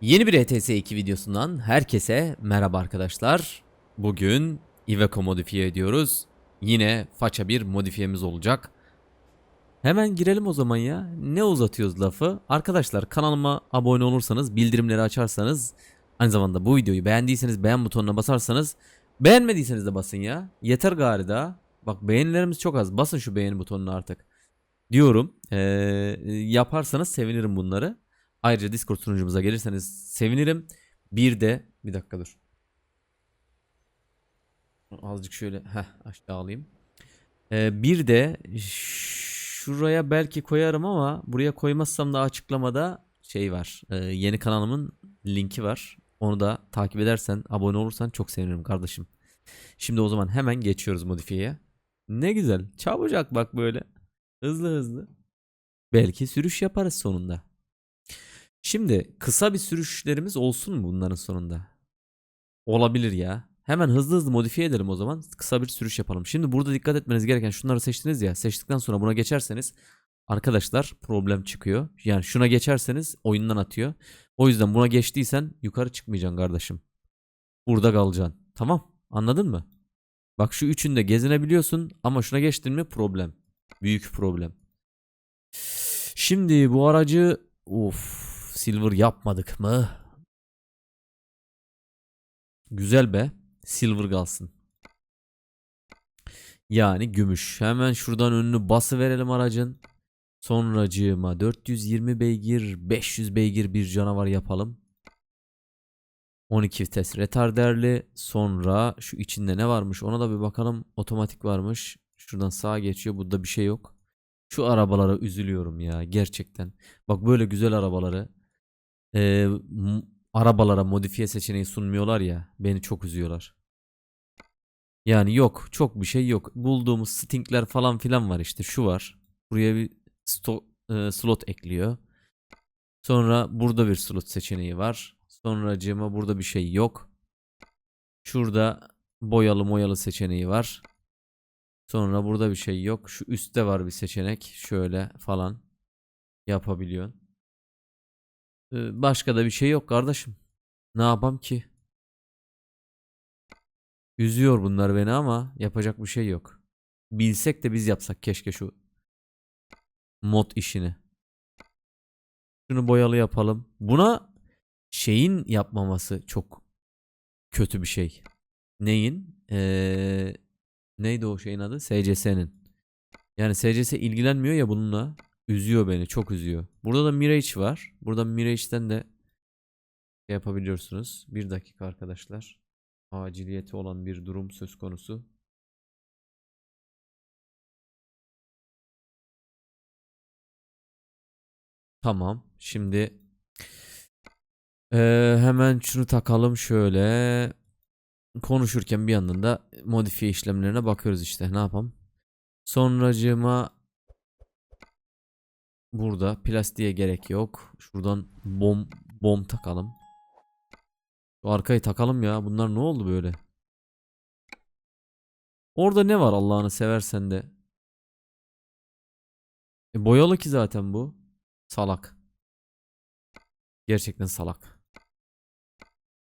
Yeni bir ETS 2 videosundan herkese merhaba arkadaşlar. Bugün Iveco modifiye ediyoruz. Yine faça bir modifiyemiz olacak. Hemen girelim o zaman ya. Ne uzatıyoruz lafı? Arkadaşlar kanalıma abone olursanız, bildirimleri açarsanız, aynı zamanda bu videoyu beğendiyseniz beğen butonuna basarsanız, beğenmediyseniz de basın ya. Yeter gari daha. Bak beğenilerimiz çok az. Basın şu beğeni butonuna artık. Diyorum. Ee, yaparsanız sevinirim bunları. Ayrıca Discord sunucumuza gelirseniz sevinirim. Bir de bir dakika dur. Azıcık şöyle heh, aşağı alayım. Ee, bir de şuraya belki koyarım ama buraya koymazsam da açıklamada şey var. Ee, yeni kanalımın linki var. Onu da takip edersen, abone olursan çok sevinirim kardeşim. Şimdi o zaman hemen geçiyoruz modifiyeye. Ne güzel. Çabucak bak böyle. Hızlı hızlı. Belki sürüş yaparız sonunda. Şimdi kısa bir sürüşlerimiz olsun mu bunların sonunda? Olabilir ya. Hemen hızlı hızlı modifiye edelim o zaman. Kısa bir sürüş yapalım. Şimdi burada dikkat etmeniz gereken şunları seçtiniz ya. Seçtikten sonra buna geçerseniz arkadaşlar problem çıkıyor. Yani şuna geçerseniz oyundan atıyor. O yüzden buna geçtiysen yukarı çıkmayacaksın kardeşim. Burada kalacaksın. Tamam. Anladın mı? Bak şu üçünde gezinebiliyorsun ama şuna geçtin mi problem. Büyük problem. Şimdi bu aracı Uf, silver yapmadık mı? Güzel be. Silver kalsın. Yani gümüş. Hemen şuradan önünü bası verelim aracın. Sonracığıma 420 beygir, 500 beygir bir canavar yapalım. 12 vites retarderli. Sonra şu içinde ne varmış ona da bir bakalım. Otomatik varmış. Şuradan sağa geçiyor. Burada bir şey yok. Şu arabalara üzülüyorum ya gerçekten. Bak böyle güzel arabaları e, arabalara modifiye seçeneği sunmuyorlar ya beni çok üzüyorlar. Yani yok çok bir şey yok. Bulduğumuz Sting'ler falan filan var işte şu var. Buraya bir e, slot ekliyor. Sonra burada bir slot seçeneği var. Sonracığıma burada bir şey yok. Şurada boyalı moyalı seçeneği var. Sonra burada bir şey yok. Şu üstte var bir seçenek. Şöyle falan yapabiliyorsun. Ee, Başka da bir şey yok kardeşim. Ne yapam ki? Üzüyor bunlar beni ama yapacak bir şey yok. Bilsek de biz yapsak keşke şu mod işini. Şunu boyalı yapalım. Buna şeyin yapmaması çok kötü bir şey. Neyin? Ee, neydi o şeyin adı? SCS'nin. Yani SCS ilgilenmiyor ya bununla. Üzüyor beni. Çok üzüyor. Burada da Mirage var. Burada Mirage'den de şey yapabiliyorsunuz. Bir dakika arkadaşlar. Aciliyeti olan bir durum söz konusu. Tamam. Şimdi eee, hemen şunu takalım şöyle. Konuşurken bir yandan da modifiye işlemlerine bakıyoruz işte. Ne yapalım? Sonracığıma burada plastiğe gerek yok. Şuradan bom bom takalım. Şu arkayı takalım ya. Bunlar ne oldu böyle? Orada ne var Allah'ını seversen de? E, boyalı ki zaten bu. Salak. Gerçekten salak.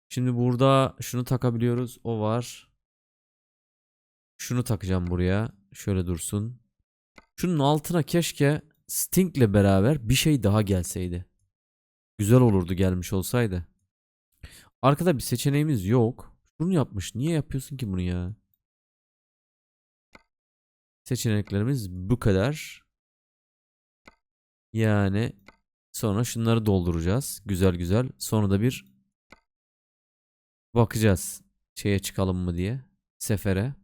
Şimdi burada şunu takabiliyoruz. O var. Şunu takacağım buraya. Şöyle dursun. Şunun altına keşke Sting'le beraber bir şey daha gelseydi. Güzel olurdu gelmiş olsaydı. Arkada bir seçeneğimiz yok. Şunu yapmış. Niye yapıyorsun ki bunu ya? Seçeneklerimiz bu kadar. Yani sonra şunları dolduracağız. Güzel güzel. Sonra da bir bakacağız. Şeye çıkalım mı diye. Sefere.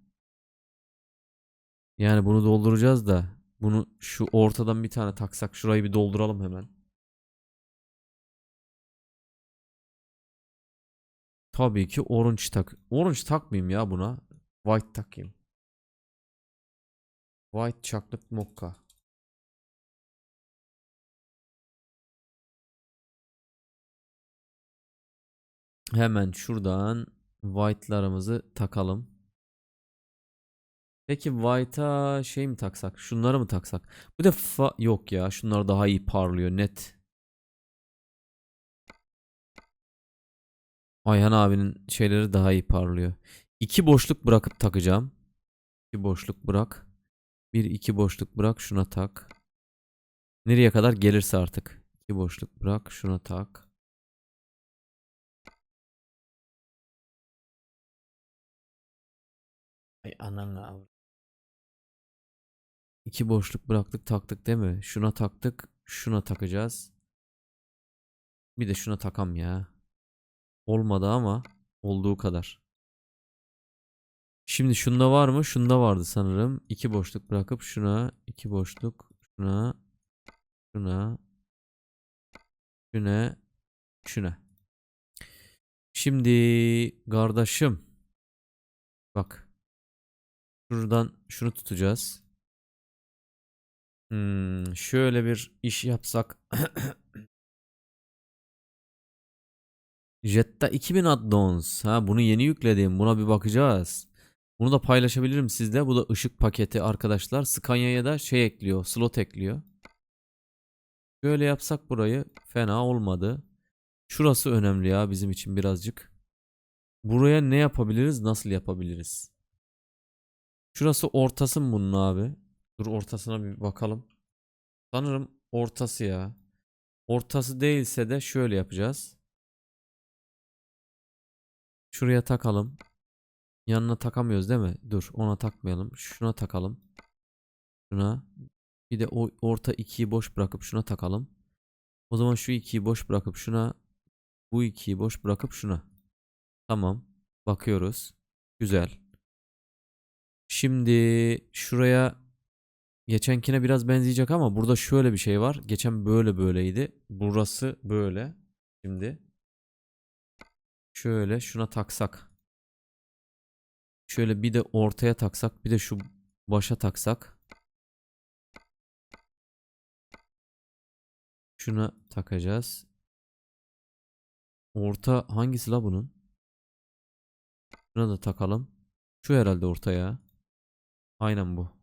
Yani bunu dolduracağız da bunu şu ortadan bir tane taksak şurayı bir dolduralım hemen. Tabii ki orange tak. Orange takmayayım ya buna. White takayım. White chocolate mocha. Hemen şuradan white'larımızı takalım. Peki white'a şey mi taksak? Şunları mı taksak? Bu defa yok ya. Şunlar daha iyi parlıyor net. Ayhan abinin şeyleri daha iyi parlıyor. İki boşluk bırakıp takacağım. İki boşluk bırak. Bir iki boşluk bırak şuna tak. Nereye kadar gelirse artık. İki boşluk bırak şuna tak. Ay ananı avradım. İki boşluk bıraktık taktık değil mi? Şuna taktık. Şuna takacağız. Bir de şuna takam ya. Olmadı ama olduğu kadar. Şimdi şunda var mı? Şunda vardı sanırım. İki boşluk bırakıp şuna, iki boşluk, şuna, şuna, şuna, şuna. Şimdi kardeşim. Bak. Şuradan şunu tutacağız. Hmm, şöyle bir iş yapsak. Jetta 2000 addons. Ha bunu yeni yükledim. Buna bir bakacağız. Bunu da paylaşabilirim sizle. Bu da ışık paketi arkadaşlar. Scania'ya da şey ekliyor. Slot ekliyor. Böyle yapsak burayı fena olmadı. Şurası önemli ya bizim için birazcık. Buraya ne yapabiliriz? Nasıl yapabiliriz? Şurası ortası mı bunun abi? Dur ortasına bir bakalım. Sanırım ortası ya. Ortası değilse de şöyle yapacağız. Şuraya takalım. Yanına takamıyoruz değil mi? Dur ona takmayalım. Şuna takalım. Şuna. Bir de o orta ikiyi boş bırakıp şuna takalım. O zaman şu ikiyi boş bırakıp şuna. Bu ikiyi boş bırakıp şuna. Tamam. Bakıyoruz. Güzel. Şimdi şuraya geçenkine biraz benzeyecek ama burada şöyle bir şey var. Geçen böyle böyleydi. Burası böyle. Şimdi şöyle şuna taksak. Şöyle bir de ortaya taksak, bir de şu başa taksak. Şuna takacağız. Orta hangisi la bunun? Şuna da takalım. Şu herhalde ortaya. Aynen bu.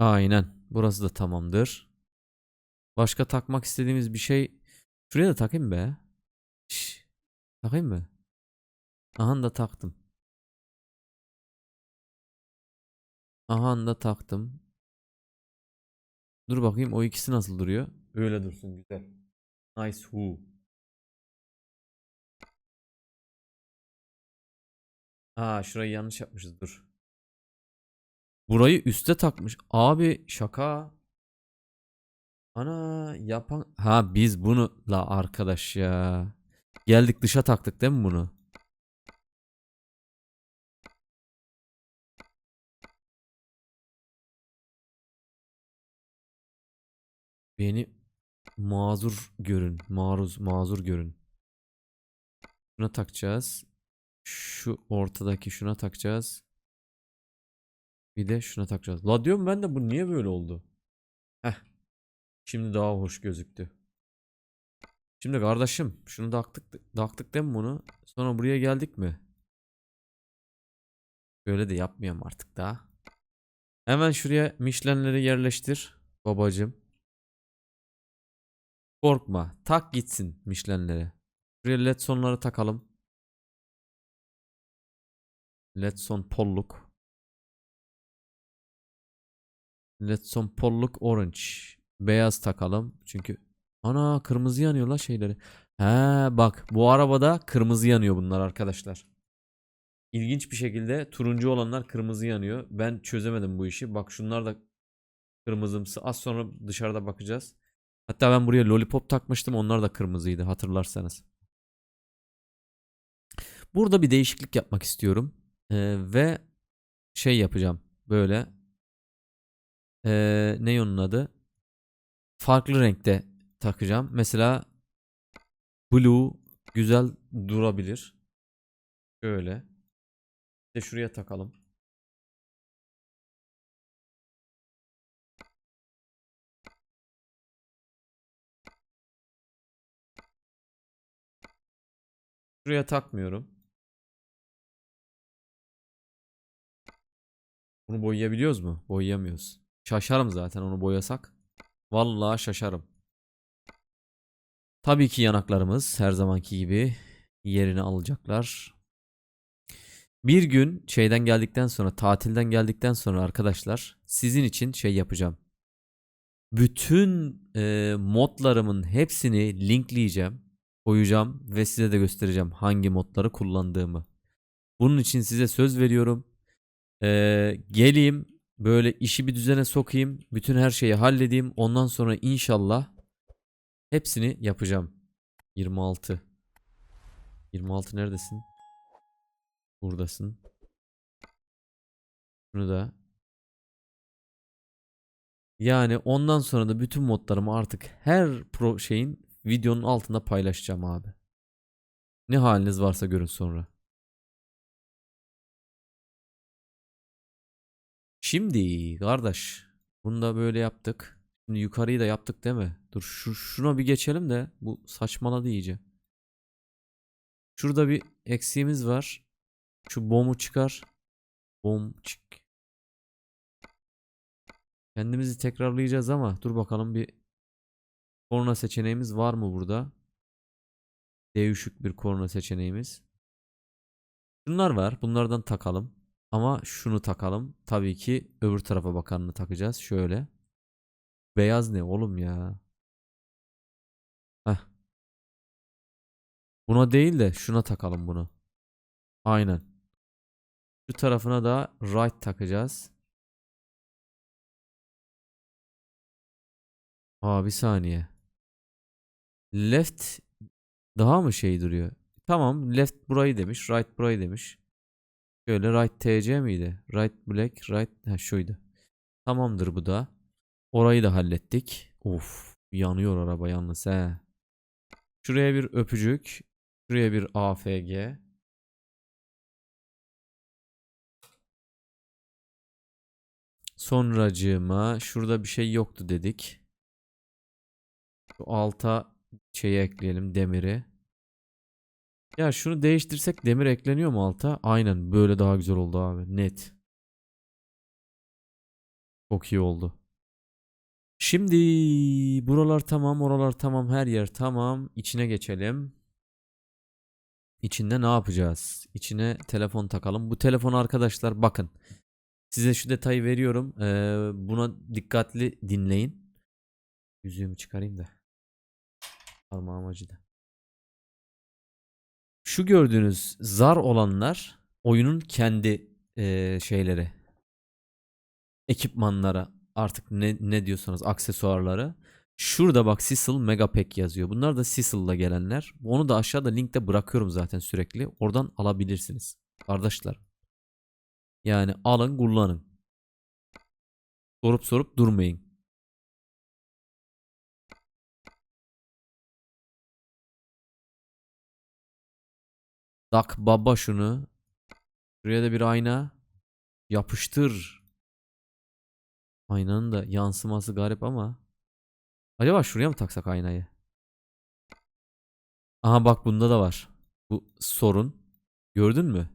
Aynen. Burası da tamamdır. Başka takmak istediğimiz bir şey. Şuraya da takayım be. Şş, takayım mı? Aha da taktım. Aha da taktım. Dur bakayım o ikisi nasıl duruyor? Öyle dursun güzel. Nice who. Aa şurayı yanlış yapmışız dur. Burayı üste takmış. Abi şaka. Ana yapan ha biz bunu la arkadaş ya. Geldik dışa taktık değil mi bunu? Beni mazur görün. Maruz mazur görün. Şuna takacağız. Şu ortadaki şuna takacağız. Bir de şuna takacağız. La diyorum ben de bu niye böyle oldu? Heh. Şimdi daha hoş gözüktü. Şimdi kardeşim şunu da taktık, taktık değil mi bunu? Sonra buraya geldik mi? Böyle de yapmayayım artık daha. Hemen şuraya Michelin'leri yerleştir babacım. Korkma. Tak gitsin Michelin'lere. Şuraya led sonları takalım. Led son polluk. Led son polluk orange. Beyaz takalım. Çünkü ana kırmızı yanıyor la şeyleri. He bak bu arabada kırmızı yanıyor bunlar arkadaşlar. İlginç bir şekilde turuncu olanlar kırmızı yanıyor. Ben çözemedim bu işi. Bak şunlar da kırmızımsı. Az sonra dışarıda bakacağız. Hatta ben buraya lollipop takmıştım. Onlar da kırmızıydı hatırlarsanız. Burada bir değişiklik yapmak istiyorum. Ee, ve şey yapacağım. Böyle. Ee, ne onun adı? Farklı renkte takacağım. Mesela blue güzel durabilir. Şöyle. De şuraya takalım. Şuraya takmıyorum. Bunu boyayabiliyoruz mu? Boyayamıyoruz. Şaşarım zaten onu boyasak. Vallahi şaşarım. Tabii ki yanaklarımız her zamanki gibi. yerini alacaklar. Bir gün şeyden geldikten sonra, tatilden geldikten sonra arkadaşlar sizin için şey yapacağım. Bütün e, modlarımın hepsini linkleyeceğim, koyacağım ve size de göstereceğim hangi modları kullandığımı. Bunun için size söz veriyorum. E, geleyim, böyle işi bir düzene sokayım, bütün her şeyi halledeyim. Ondan sonra inşallah hepsini yapacağım. 26. 26 neredesin? Buradasın. Bunu da. Yani ondan sonra da bütün modlarımı artık her pro şeyin videonun altında paylaşacağım abi. Ne haliniz varsa görün sonra. Şimdi kardeş bunu da böyle yaptık. Şimdi yukarıyı da yaptık değil mi? Dur şu, şuna bir geçelim de bu saçmaladı iyice. Şurada bir eksiğimiz var. Şu bomu çıkar. Bom çık. Kendimizi tekrarlayacağız ama dur bakalım bir korna seçeneğimiz var mı burada? Değişik bir korna seçeneğimiz. Şunlar var. Bunlardan takalım. Ama şunu takalım. Tabii ki öbür tarafa bakanını takacağız. Şöyle. Beyaz ne oğlum ya? Heh. Buna değil de şuna takalım bunu. Aynen. Şu tarafına da right takacağız. Aa bir saniye. Left daha mı şey duruyor? Tamam left burayı demiş. Right burayı demiş. Şöyle right TC miydi? Right black right ha şuydu. Tamamdır bu da. Orayı da hallettik. Of yanıyor araba yalnız he. Şuraya bir öpücük. Şuraya bir AFG. Sonracığıma şurada bir şey yoktu dedik. Şu alta şeyi ekleyelim demiri. Ya şunu değiştirsek demir ekleniyor mu alta? Aynen böyle daha güzel oldu abi. Net. Çok iyi oldu. Şimdi buralar tamam, oralar tamam, her yer tamam. İçine geçelim. İçinde ne yapacağız? İçine telefon takalım. Bu telefon arkadaşlar bakın. Size şu detayı veriyorum. Ee, buna dikkatli dinleyin. Yüzüğümü çıkarayım da. Parmağım acıdı. Şu gördüğünüz zar olanlar oyunun kendi ee, şeyleri. Ekipmanları artık ne, ne diyorsanız aksesuarları. Şurada bak Cecil Megapack yazıyor. Bunlar da Cecil'la gelenler. Onu da aşağıda linkte bırakıyorum zaten sürekli. Oradan alabilirsiniz. Kardeşler. Yani alın kullanın. Sorup sorup durmayın. Tak baba şunu. Şuraya da bir ayna. Yapıştır. Aynanın da yansıması garip ama. Acaba şuraya mı taksak aynayı? Aha bak bunda da var. Bu sorun. Gördün mü?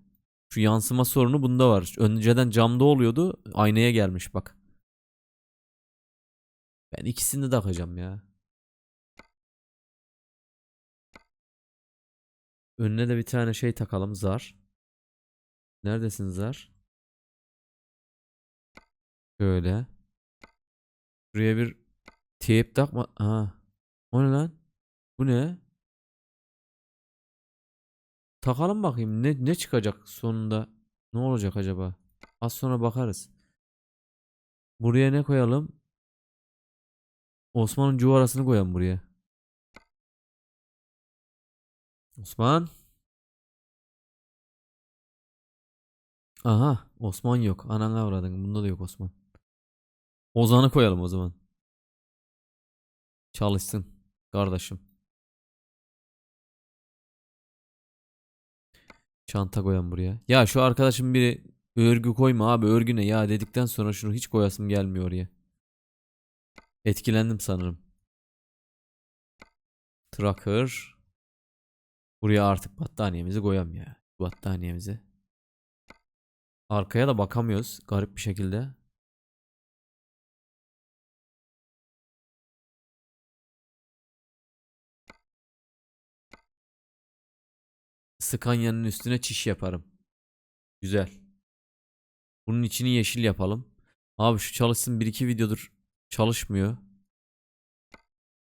Şu yansıma sorunu bunda var. Önceden camda oluyordu. Aynaya gelmiş bak. Ben ikisini de takacağım ya. Önüne de bir tane şey takalım zar. Neredesin zar? Şöyle. Şuraya bir tape takma. Aha. O ne lan? Bu ne? Takalım bakayım ne ne çıkacak sonunda? Ne olacak acaba? Az sonra bakarız. Buraya ne koyalım? Osman'ın cuvarasını koyalım buraya. Osman. Aha Osman yok. Ananı avradın. Bunda da yok Osman. Ozan'ı koyalım o zaman. Çalışsın kardeşim. Çanta koyalım buraya. Ya şu arkadaşım biri örgü koyma abi örgü ne ya dedikten sonra şunu hiç koyasım gelmiyor oraya. Etkilendim sanırım. Tracker. Buraya artık battaniyemizi koyalım ya. Battaniyemizi. Arkaya da bakamıyoruz garip bir şekilde. Scania'nın üstüne çiş yaparım. Güzel. Bunun içini yeşil yapalım. Abi şu çalışsın 1-2 videodur çalışmıyor.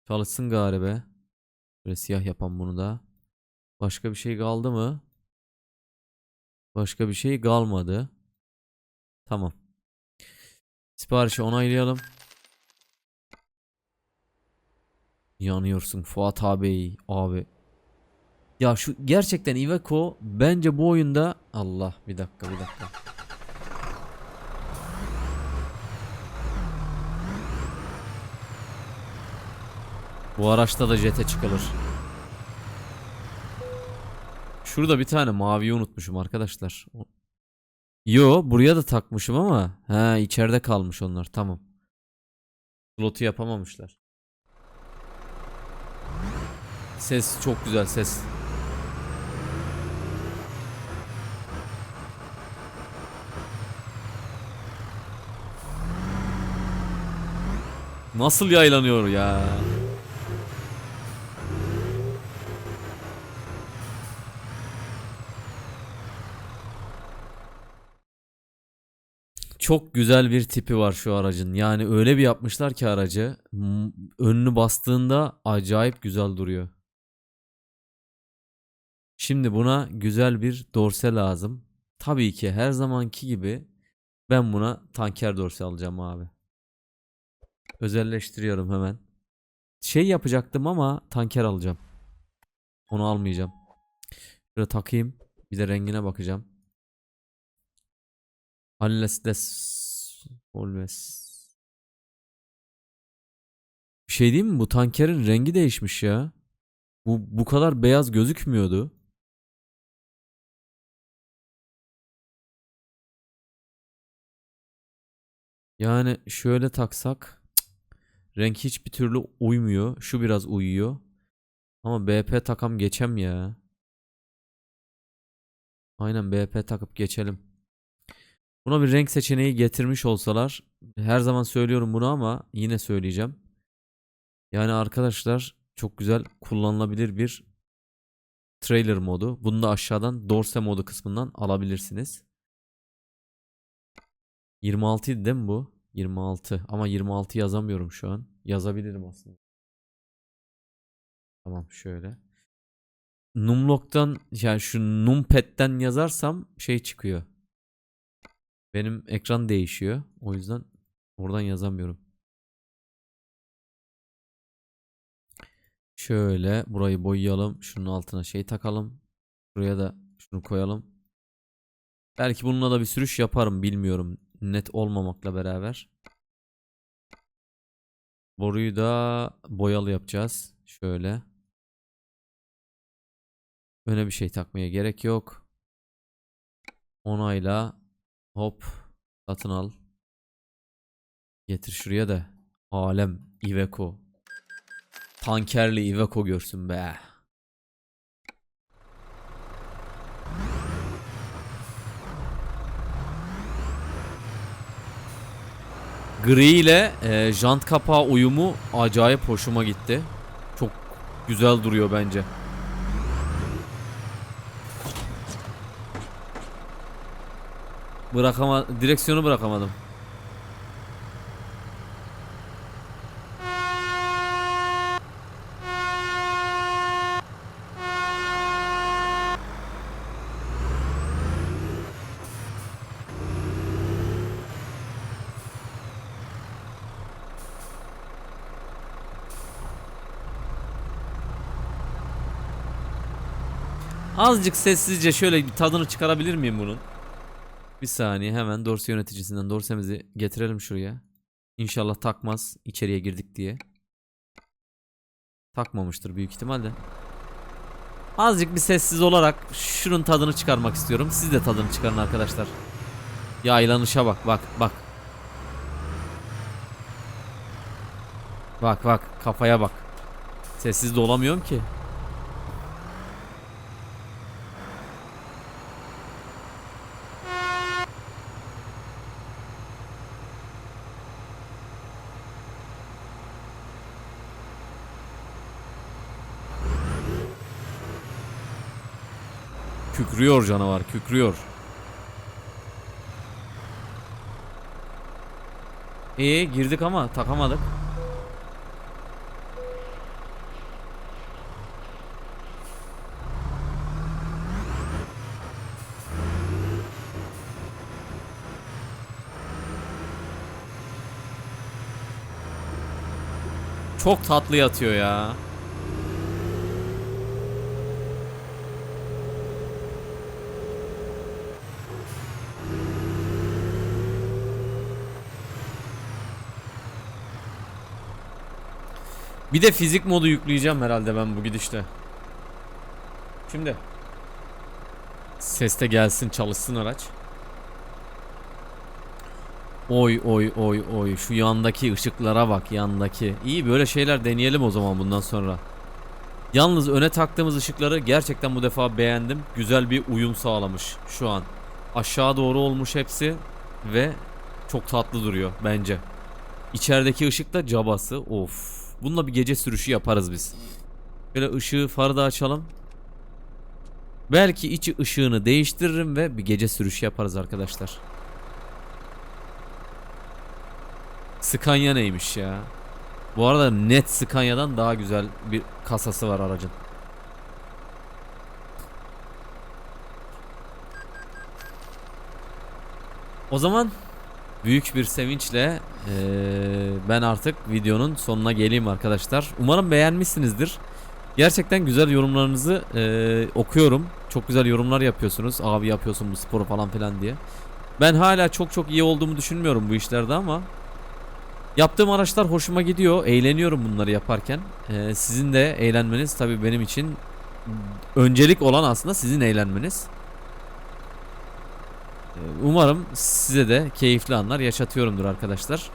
Çalışsın galiba. Böyle siyah yapan bunu da. Başka bir şey kaldı mı? Başka bir şey kalmadı. Tamam. Siparişi onaylayalım. Yanıyorsun Fuat abi abi. Ya şu gerçekten Iveco bence bu oyunda Allah bir dakika bir dakika. Bu araçta da jete çıkılır. Şurada bir tane maviyi unutmuşum arkadaşlar. Yo buraya da takmışım ama ha içeride kalmış onlar tamam. Slotu yapamamışlar. Ses çok güzel ses. Nasıl yaylanıyor ya? Çok güzel bir tipi var şu aracın. Yani öyle bir yapmışlar ki aracı önünü bastığında acayip güzel duruyor. Şimdi buna güzel bir dorse lazım. Tabii ki her zamanki gibi ben buna tanker dorse alacağım abi. Özelleştiriyorum hemen. Şey yapacaktım ama tanker alacağım. Onu almayacağım. Şöyle takayım. Bir de rengine bakacağım. Unless this always. Bir şey diyeyim mi? Bu tankerin rengi değişmiş ya. Bu bu kadar beyaz gözükmüyordu. Yani şöyle taksak cık, renk hiçbir türlü uymuyor. Şu biraz uyuyor. Ama BP takam geçem ya. Aynen BP takıp geçelim. Buna bir renk seçeneği getirmiş olsalar her zaman söylüyorum bunu ama yine söyleyeceğim. Yani arkadaşlar çok güzel kullanılabilir bir trailer modu. Bunu da aşağıdan Dorse modu kısmından alabilirsiniz. 26 idi değil mi bu? 26 ama 26 yazamıyorum şu an. Yazabilirim aslında. Tamam şöyle. Numlock'tan yani şu numpad'den yazarsam şey çıkıyor. Benim ekran değişiyor. O yüzden oradan yazamıyorum. Şöyle burayı boyayalım. Şunun altına şey takalım. Buraya da şunu koyalım. Belki bununla da bir sürüş yaparım bilmiyorum. Net olmamakla beraber. Boruyu da boyalı yapacağız. Şöyle. Öne bir şey takmaya gerek yok. Onayla. Hop. Satın al. Getir şuraya da. Alem Iveco. Tankerli Iveco görsün be. Gri ile e, jant kapağı uyumu acayip hoşuma gitti. Çok güzel duruyor bence. Bırakama direksiyonu bırakamadım. Azıcık sessizce şöyle bir tadını çıkarabilir miyim bunun? Bir saniye hemen dorse yöneticisinden dorsemizi getirelim şuraya. İnşallah takmaz içeriye girdik diye. Takmamıştır büyük ihtimalle. Azıcık bir sessiz olarak şunun tadını çıkarmak istiyorum. Siz de tadını çıkarın arkadaşlar. Yaylanışa bak bak bak. Bak bak kafaya bak. Sessiz de olamıyorum ki. Kükrüyor canavar, kükrüyor. İyi girdik ama takamadık. Çok tatlı yatıyor ya. Bir de fizik modu yükleyeceğim herhalde ben bu gidişte. Şimdi. Ses de gelsin çalışsın araç. Oy oy oy oy şu yandaki ışıklara bak yandaki. İyi böyle şeyler deneyelim o zaman bundan sonra. Yalnız öne taktığımız ışıkları gerçekten bu defa beğendim. Güzel bir uyum sağlamış şu an. Aşağı doğru olmuş hepsi ve çok tatlı duruyor bence. İçerideki ışık da cabası. Of. Bununla bir gece sürüşü yaparız biz. Böyle ışığı farı da açalım. Belki içi ışığını değiştiririm ve bir gece sürüşü yaparız arkadaşlar. Scania neymiş ya? Bu arada net Scania'dan daha güzel bir kasası var aracın. O zaman büyük bir sevinçle eee, ben artık videonun sonuna geleyim arkadaşlar. Umarım beğenmişsinizdir. Gerçekten güzel yorumlarınızı eee, okuyorum. Çok güzel yorumlar yapıyorsunuz. Abi yapıyorsun bu sporu falan filan diye. Ben hala çok çok iyi olduğumu düşünmüyorum bu işlerde ama Yaptığım araçlar hoşuma gidiyor. Eğleniyorum bunları yaparken. Ee, sizin de eğlenmeniz tabii benim için öncelik olan aslında sizin eğlenmeniz. Ee, Umarım size de keyifli anlar yaşatıyorumdur arkadaşlar.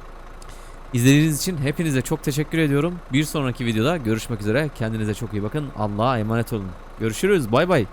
İzlediğiniz için hepinize çok teşekkür ediyorum. Bir sonraki videoda görüşmek üzere. Kendinize çok iyi bakın. Allah'a emanet olun. Görüşürüz. Bay bay.